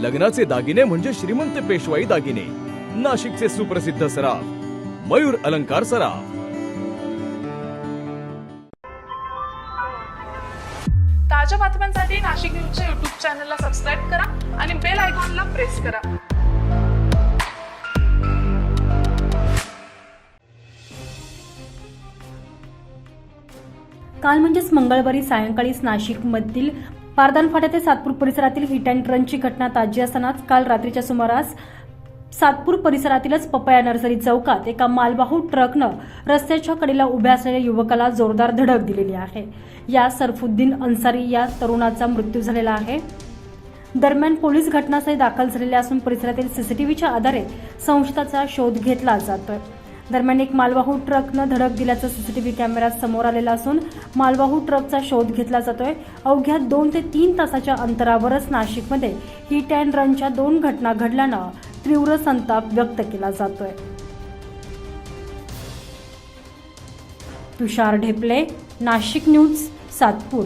लग्नाचे दागिने म्हणजे श्रीमंत पेशवाई दागिने. नाशिकचे सुप्रसिद्ध सराफ मयूर अलंकार सराफ. ताज्या बातम्यांसाठी नाशिक न्यूजच्या युट्यूब चॅनलला सबस्क्राईब करा आणि बेल आयकॉनला प्रेस करा. काल म्हणजेच मंगळवारी सायंकाळीच नाशिकमधील पारदान फाटा ते सातपूर परिसरातील हिट अँड रनची घटना ताजी असतानाच काल रात्रीच्या सुमारास सातपूर परिसरातीलच पपया नर्सरी चौकात एका मालवाहू ट्रकनं रस्त्याच्या कडेला उभ्या असलेल्या युवकाला जोरदार धडक दिलेली आहे. या सरफुद्दीन अन्सारी या तरुणाचा मृत्यू झालेला आहे. दरम्यान पोलीस घटनास्थळी दाखल झालेले असून परिसरातील सीसीटीव्हीच्या आधारे संशयाचा शोध घेतला जातोय. दरम्यान एक मालवाहू ट्रकनं धडक दिल्याचं सीसीटीव्ही कॅमेऱ्यात समोर आलेलं असून मालवाहू ट्रकचा शोध घेतला जातोय. अवघ्या दोन ते तीन तासाच्या अंतरावरच नाशिकमध्ये हिट अँड रनच्या दोन घटना घडल्यानं तीव्र संताप व्यक्त केला जातोय. तुषार ढेपले नाशिक न्यूज सातपूर.